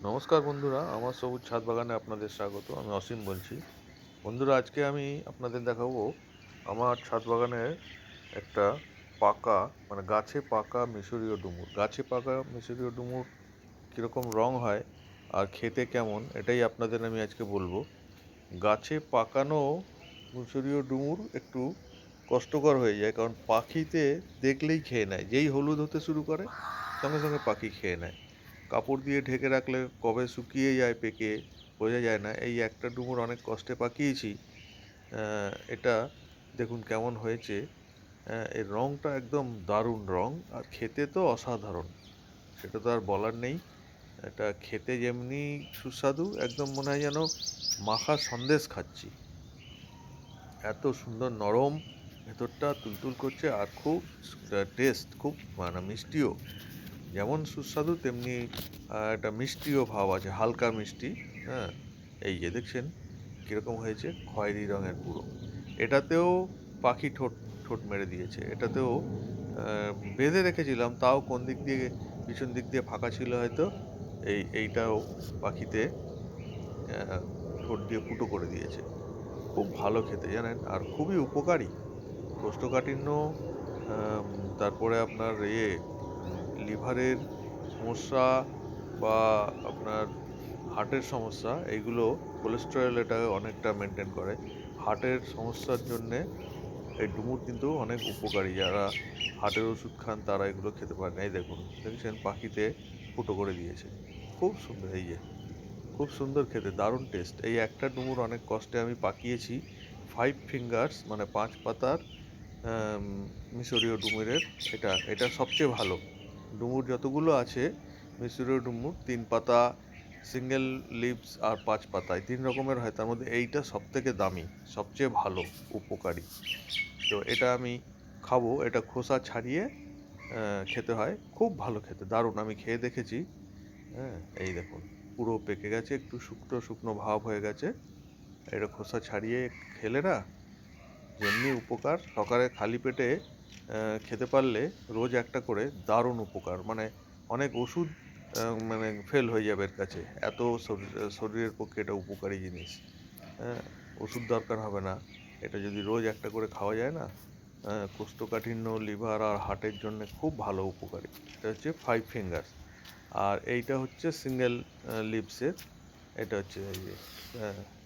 নমস্কার বন্ধুরা, আমার সবুজ ছাদ বাগানে আপনাদের স্বাগত, আমি অসীম বলছি। বন্ধুরা, আজকে আমি আপনাদের দেখাবো আমার ছাদ বাগানের একটা পাকা মানে গাছে পাকা মিশরীয় ডুমুর। গাছে পাকা মিশরীয় ডুমুর কীরকম রং হয় আর খেতে কেমন, এটাই আপনাদের আমি আজকে বলব। গাছে পাকানো মিশরীয় ডুমুর একটু কষ্টকর হয়ে যায়, কারণ পাখিতে দেখলেই খেয়ে নেয়। যেই হলুদ হতে শুরু করে, সঙ্গে সঙ্গে পাখি খেয়ে নেয়। কাপড় দিয়ে ঢেকে রাখলে কবে শুকিয়ে যায় পেকে, বোঝা যায় না। এই একটা ডুমুর অনেক কষ্টে পাকিয়েছি। এটা দেখুন কেমন হয়েছে। এর রঙটা একদম দারুণ রং, আর খেতে তো অসাধারণ। সেটা তো আর বলার নেই। এটা খেতে যেমনি সুস্বাদু, একদম মনে হয় যেন মাখা সন্দেশ খাচ্ছি। এত সুন্দর নরম ভেতরটা তুলতুল করছে, আর খুব টেস্ট খুব মানে মিষ্টিও। যেমন সুস্বাদু, তেমনি একটা মিষ্টিও ভাব আছে, হালকা মিষ্টি হ্যাঁ? এই যে দেখছেন কীরকম হয়েছে, খয়েরি রঙের পুরো। এটাতেও পাখি ঠোঁট ঠোঁট মেরে দিয়েছে। এটাতেও বেঁধে রেখেছিলাম, তাও কোন দিক দিয়ে, পিছন দিক দিয়ে ফাঁকা ছিল হয়তো, এই, এইটাও পাখিতে ঠোঁট দিয়ে ফুটো করে দিয়েছে। খুব ভালো খেতে, জানেন? আর খুবই উপকারী। কোষ্ঠকাঠিন্য তারপরে আপনার ইয়ে লিভারের সমস্যা বা আপনার হার্টের সমস্যা, এইগুলো কোলেস্টেরল এটা অনেকটা মেনটেন করে। হার্টের সমস্যার জন্যে এই ডুমুর কিন্তু অনেক উপকারী। যারা হার্টের ওষুধ খান তারা এগুলো খেতে পারেন। এই দেখুন, দেখছেন পাখিতে ফুটো করে দিয়েছে। খুব সুন্দর, এই যে, খুব সুন্দর খেতে, দারুণ টেস্ট এই একটা ডুমুর অনেক কষ্টে আমি পাকিয়েছি। ফাইভ ফিঙ্গার্স মানে পাঁচ পাতার মিশরীয় ডুমুরের, এটা এটা সবচেয়ে ভালো। ডুমুর যতগুলো আছে মিশরীয় ডুমুর, তিন পাতা, সিঙ্গেল লিভস আর পাঁচ পাতায়, তিন রকমের হয়, তার মধ্যে এইটা সব থেকে দামি, সবচেয়ে ভালো, উপকারী। তো এটা আমি খাব, এটা খোসা ছাড়িয়ে খেতে হয়, খুব ভালো খেতে, দারুণ, আমি খেয়ে দেখেছি হ্যাঁ এই দেখুন, পুরো পেকে গেছে, একটু শুকনো শুকনো ভাব হয়ে গেছে, এটা খোসা ছাড়িয়ে খেলে না যেমনি উপকার। সকালে খালি পেটে খেতে পারলে রোজ একটা করে দারুণ উপকার। মানে অনেক ওষুধ মানে ফেল হয়ে যাবে এর কাছে। এত শরীর- শরীরের পক্ষে এটা উপকারী জিনিস। ওষুধ দরকার হবে না। এটা যদি রোজ একটা করে খাওয়া যায় না কোষ্ঠকাঠিন্য, লিভার আর হার্টের জন্য খুব ভালো উপকারী। এটা হচ্ছে ফাইভ ফিঙ্গার্স আর এইটা হচ্ছে সিঙ্গেল লিভসের এটা হচ্ছে এই যে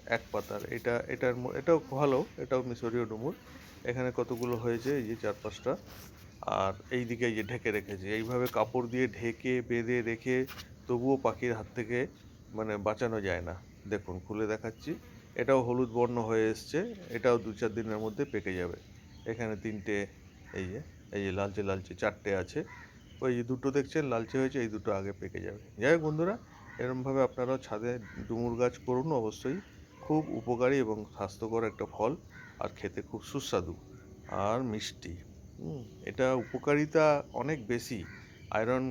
এক পাতার। এটা, এটার এটাও ভালো, এটাও মিশরীয় ডুমুর। এখানে কতগুলো হয়েছে, এই যে চার পাঁচটা আর এই দিকে এই যে ঢেকে রেখেছে। এইভাবে কাপড় দিয়ে ঢেকে, বেঁধে রেখে তবুও পাখির হাত থেকে মানে বাঁচানো যায় না। দেখুন, খুলে দেখাচ্ছি। এটাও হলুদ বর্ণ হয়ে এসছে। এটাও দু চার দিনের মধ্যে পেকে যাবে। এখানে তিনটে, এই যে এই যে লালচে লালচে চারটে আছে। ওই যে দুটো দেখছেন, লালচে হয়েছে, এই দুটো আগে পেকে যাবে। যাই হোক বন্ধুরা, এরমভাবে আপনারাও ছাদে ডুমুর গাছ করুন, অবশ্যই খুব উপকারী এবং স্বাস্থ্যকর একটা ফল আর খেতে খুব সুস্বাদু আর মিষ্টি। এটা উপকারিতা অনেক বেশি। আয়রন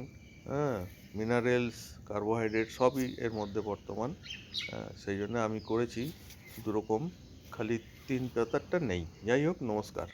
হ্যাঁ মিনারেলস কার্বোহাইড্রেট সবই এর মধ্যে বর্তমান। সেই জন্য আমি করেছি। দুরকম খালি তিন পাতারটা নেই। যাই হোক, নমস্কার।